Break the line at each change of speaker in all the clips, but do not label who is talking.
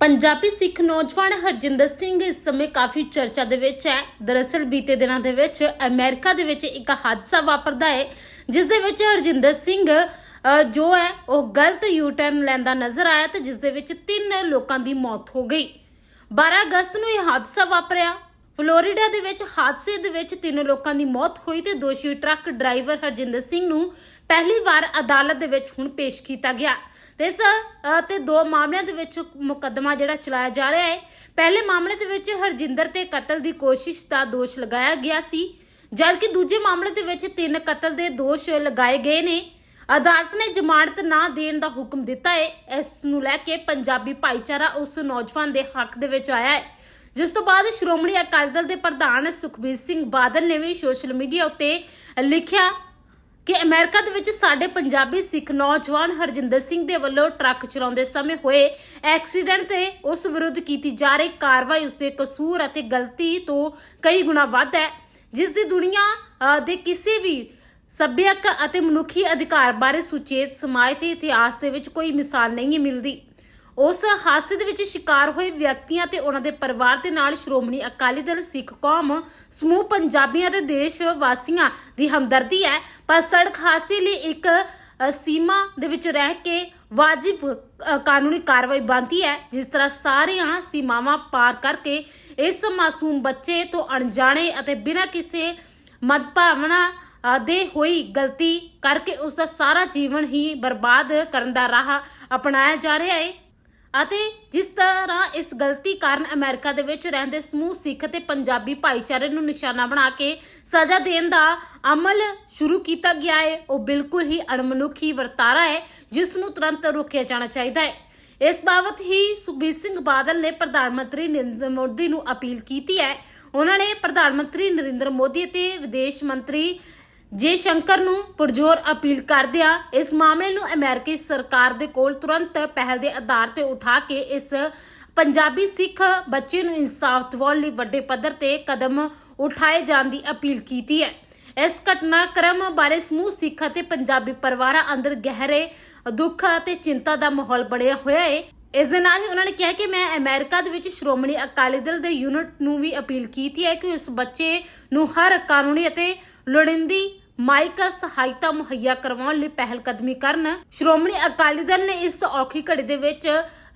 ਪੰਜਾਬੀ ਸਿੱਖ ਨੌਜਵਾਨ ਹਰਜਿੰਦਰ ਸਿੰਘ ਇਸ ਸਮੇਂ ਕਾਫੀ ਚਰਚਾ ਦੇ ਵਿੱਚ ਹੈ। ਦਰਅਸਲ ਬੀਤੇ ਦਿਨਾਂ ਦੇ ਵਿੱਚ ਅਮਰੀਕਾ ਦੇ ਵਿੱਚ ਇੱਕ ਹਾਦਸਾ ਵਾਪਰਦਾ ਹੈ, ਜਿਸ ਦੇ ਵਿੱਚ ਹਰਜਿੰਦਰ ਸਿੰਘ ਜੋ ਹੈ, ਉਹ ਗਲਤ ਯੂ ਟਰਨ ਲੈਂਦਾ ਨਜ਼ਰ ਆਇਆ ਤੇ ਜਿਸ ਦੇ ਵਿੱਚ ਤਿੰਨ ਲੋਕਾਂ ਦੀ ਮੌਤ ਹੋ ਗਈ। 12 ਅਗਸਤ ਨੂੰ ਇਹ ਹਾਦਸਾ ਵਾਪਰਿਆ। ਫਲੋਰੀਡਾ ਦੇ ਵਿੱਚ ਹਾਦਸੇ ਦੇ ਵਿੱਚ ਤਿੰਨ ਲੋਕਾਂ ਦੀ ਮੌਤ ਹੋਈ ਤੇ ਦੋਸ਼ੀ ਟਰੱਕ ਡਰਾਈਵਰ ਹਰਜਿੰਦਰ ਸਿੰਘ ਨੂੰ ਪਹਿਲੀ ਵਾਰ ਅਦਾਲਤ ਦੇ ਵਿੱਚ ਹੁਣ ਪੇਸ਼ ਕੀਤਾ ਗਿਆ। ਤੇ ਇਸ ਤੇ ਦੋ ਮਾਮਲਿਆਂ ਦੇ ਵਿੱਚ ਮੁਕੱਦਮਾ ਜਿਹੜਾ ਚਲਾਇਆ ਜਾ ਰਿਹਾ ਹੈ। ਪਹਿਲੇ ਮਾਮਲੇ ਦੇ ਵਿੱਚ ਹਰਜਿੰਦਰ ਤੇ ਕਤਲ ਦੀ ਕੋਸ਼ਿਸ਼ ਦਾ ਦੋਸ਼ ਲਗਾਇਆ ਗਿਆ ਸੀ, ਜਦਕਿ ਦੂਜੇ ਮਾਮਲੇ ਦੇ ਵਿੱਚ ਤਿੰਨ ਕਤਲ ਦੇ ਦੋਸ਼ ਲਗਾਏ ਗਏ ਨੇ। ਅਦਾਲਤ ਨੇ ਜ਼ਮਾਨਤ ਨਾ ਦੇਣ ਦਾ ਹੁਕਮ ਦਿੱਤਾ ਹੈ। ਇਸ ਨੂੰ ਲੈ ਕੇ ਪੰਜਾਬੀ ਭਾਈਚਾਰਾ ਉਸ ਨੌਜਵਾਨ ਦੇ ਹੱਕ ਦੇ ਵਿੱਚ ਆਇਆ ਹੈ। ਜਿਸ ਤੋਂ ਬਾਅਦ ਸ਼੍ਰੋਮਣੀ ਅਕਾਲੀ ਦਲ ਦੇ ਪ੍ਰਧਾਨ ਸੁਖਬੀਰ ਸਿੰਘ ਬਾਦਲ ਨੇ ਵੀ ਸੋਸ਼ਲ ਮੀਡੀਆ ਉੱਤੇ ਲਿਖਿਆ ਕਿ ਅਮਰੀਕਾ ਦੇ ਵਿੱਚ ਸਾਡੇ ਪੰਜਾਬੀ ਸਿੱਖ ਨੌਜਵਾਨ ਹਰਜਿੰਦਰ ਸਿੰਘ ਦੇ ਵੱਲੋਂ ਟਰੱਕ ਚਲਾਉਂਦੇ ਸਮੇਂ ਹੋਏ ਐਕਸੀਡੈਂਟ ਤੇ ਉਸ ਵਿਰੁੱਧ ਕੀਤੀ ਜਾ ਰਹੀ ਕਾਰਵਾਈ ਉਸਦੇ ਕਸੂਰ ਅਤੇ ਗਲਤੀ ਤੋਂ ਕਈ ਗੁਣਾ ਵੱਧ ਹੈ। ਜਿਸ ਦੀ ਦੁਨੀਆ ਦੇ ਕਿਸੇ ਵੀ ਸੱਭਿਅਕ ਅਤੇ ਮਨੁੱਖੀ ਅਧਿਕਾਰ ਬਾਰੇ ਸੁਚੇਤ ਸਮਾਜ ਤੇ ਇਤਿਹਾਸ ਦੇ ਵਿੱਚ ਕੋਈ ਮਿਸਾਲ ਨਹੀਂ ਮਿਲਦੀ। ਉਸ ਹਾਦਸੇ ਦੇ ਵਿੱਚ ਸ਼ਿਕਾਰ ਹੋਏ ਵਿਅਕਤੀਆਂ ਤੇ ਉਹਨਾਂ ਦੇ ਪਰਿਵਾਰ ਦੇ ਨਾਲ ਸ਼੍ਰੋਮਣੀ ਅਕਾਲੀ ਦਲ, ਸਿੱਖ ਕੌਮ, ਸਮੂਹ ਪੰਜਾਬੀਆਂ ਤੇ ਦੇਸ਼ ਵਾਸੀਆਂ ਦੀ ਹਮਦਰਦੀ ਹੈ। ਪਰ ਸੜਕ ਹਾਦਸੇ ਲਈ ਇੱਕ ਸੀਮਾ ਦੇ ਵਿੱਚ ਰਹਿ ਕੇ ਵਾਜਿਬ ਕਾਨੂੰਨੀ ਕਾਰਵਾਈ ਬਣਦੀ ਹੈ, ਜਿਸ ਤਰ੍ਹਾਂ ਸਾਰੀਆਂ ਸੀਮਾਵਾਂ ਪਾਰ ਕਰਕੇ ਇਸ ਮਾਸੂਮ ਬੱਚੇ ਤੋਂ ਅਣਜਾਣੇ ਅਤੇ ਬਿਨਾਂ ਕਿਸੇ ਮਦਭਾਵਨਾ ਦੇ ਹੋਈ ਗਲਤੀ ਕਰਕੇ ਉਸ ਦਾ ਸਾਰਾ ਜੀਵਨ ਹੀ ਬਰਬਾਦ ਕਰਨ ਦਾ ਰਾਹ ਅਪਣਾਇਆ ਜਾ ਰਿਹਾ ਹੈ। ਅਤੇ ਜਿਸ ਤਰ੍ਹਾਂ ਇਸ ਗਲਤੀ ਕਾਰਨ ਅਮਰੀਕਾ ਦੇ ਵਿੱਚ ਰਹਿੰਦੇ ਸਮੂਹ ਸਿੱਖ ਤੇ ਪੰਜਾਬੀ ਭਾਈਚਾਰੇ ਨੂੰ ਨਿਸ਼ਾਨਾ ਬਣਾ ਕੇ ਸਜ਼ਾ ਦੇਣ ਦਾ ਅਮਲ ਸ਼ੁਰੂ ਕੀਤਾ ਗਿਆ ਹੈ, ਉਹ ਬਿਲਕੁਲ ਹੀ ਅਣਮਨੁੱਖੀ ਵਰਤਾਰਾ ਹੈ, ਜਿਸ ਨੂੰ ਤੁਰੰਤ ਰੋਕਿਆ ਜਾਣਾ ਚਾਹੀਦਾ ਹੈ। ਇਸ ਬਾਬਤ ਹੀ ਸੁਖਬੀਰ ਸਿੰਘ ਬਾਦਲ ਨੇ ਪ੍ਰਧਾਨ ਮੰਤਰੀ ਨਰਿੰਦਰ ਮੋਦੀ ਨੂੰ ਅਪੀਲ ਕੀਤੀ ਹੈ। ਉਹਨਾਂ ਨੇ ਪ੍ਰਧਾਨ ਮੰਤਰੀ ਨਰਿੰਦਰ ਮੋਦੀ ਅਤੇ ਵਿਦੇਸ਼ ਮੰਤਰੀ ਜੇ ਸ਼ੰਕਰ ਨੂੰ ਪੁਰਜੋਰ ਅਪੀਲ ਕਰਦਿਆਂ ਇਸ ਮਾਮਲੇ ਨੂੰ ਅਮਰੀਕੀ ਸਰਕਾਰ ਦੇ ਕੋਲ ਤੁਰੰਤ ਪਹਿਲ ਦੇ ਆਧਾਰ ਤੇ ਉਠਾ ਕੇ ਇਸ ਪੰਜਾਬੀ ਸਿੱਖ ਬੱਚੇ ਨੂੰ ਇਨਸਾਫ ਦਿਵਾਉਣ ਲਈ ਵੱਡੇ ਪੱਧਰ ਤੇ ਕਦਮ ਉਠਾਏ ਜਾਣ ਦੀ ਅਪੀਲ ਕੀਤੀ ਹੈ। ਇਸ ਘਟਨਾਕ੍ਰਮ ਬਾਰੇ ਸਮੂਹ ਸਿੱਖ ਅਤੇ ਪੰਜਾਬੀ ਪਰਿਵਾਰਾਂ ਅੰਦਰ ਗਹਿਰੇ ਦੁੱਖ ਅਤੇ ਚਿੰਤਾ ਦਾ ਮਾਹੌਲ ਬਣਿਆ ਹੋਇਆ ਹੈ। ਇਸ ਦੇ ਨਾਲ ਹੀ ਉਹਨਾਂ ਨੇ ਕਿਹਾ ਕਿ ਮੈਂ ਅਮਰੀਕਾ ਦੇ ਵਿੱਚ ਸ਼੍ਰੋਮਣੀ ਅਕਾਲੀ ਦਲ ਦੇ ਯੂਨਿਟ ਨੂੰ ਵੀ ਅਪੀਲ ਕੀਤੀ ਹੈ ਕਿ ਇਸ ਬੱਚੇ ਨੂੰ ਹਰ ਕਾਨੂੰਨੀ ਅਤੇ ਲੋੜੀਂਦੀ ਮਾਇਕ ਸਹਾਇਤਾ ਮੁਹੱਈਆ ਕਰਵਾਉਣ ਲਈ ਪਹਿਲ ਕਦਮੀ ਕਰਨ। ਸ਼੍ਰੋਮਣੀ ਅਕਾਲੀ ਦਲ ਨੇ ਇਸ ਔਖੀ ਘੜੀ ਦੇ ਵਿੱਚ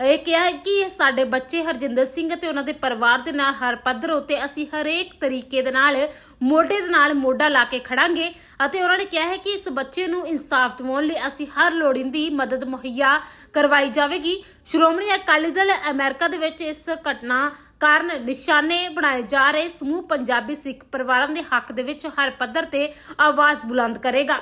ਇਹ ਕਿਹਾ ਕਿ ਸਾਡੇ ਬੱਚੇ ਹਰਜਿੰਦਰ ਸਿੰਘ ਤੇ ਉਹਨਾਂ ਦੇ ਪਰਿਵਾਰ ਦੇ ਨਾਲ ਹਰ ਪੱਧਰ ਉਤੇ ਅਸੀਂ ਹਰੇਕ ਤਰੀਕੇ ਦੇ ਨਾਲ, ਮੋਢੇ ਦੇ ਨਾਲ ਮੋਢਾ ਲਾ ਕੇ ਖੜਾਂਗੇ ਅਤੇ ਉਹਨਾਂ ਨੇ ਕਿਹਾ ਹੈ ਕਿ ਇਸ ਬੱਚੇ ਨੂੰ ਇਨਸਾਫ ਦਿਵਾਉਣ ਲਈ ਅਸੀਂ ਹਰ ਲੋੜੀਂਦੀ ਮਦਦ ਮੁਹੱਈਆ ਕਰਵਾਈ ਜਾਵੇਗੀ। ਸ਼੍ਰੋਮਣੀ ਅਕਾਲੀ ਦਲ ਅਮਰੀਕਾ ਦੇ ਵਿੱਚ ਇਸ ਘਟਨਾ ਕਾਰਨ ਨਿਸ਼ਾਨੇ ਬਣਾਏ ਜਾ ਰਹੇ। ਸਮੂਹ ਪੰਜਾਬੀ ਸਿੱਖ ਪਰਿਵਾਰਾਂ ਦੇ ਹੱਕ ਦੇ ਵਿੱਚ ਹਰ ਪੱਧਰ ਤੇ ਆਵਾਜ਼ ਬੁਲੰਦ ਕਰੇਗਾ।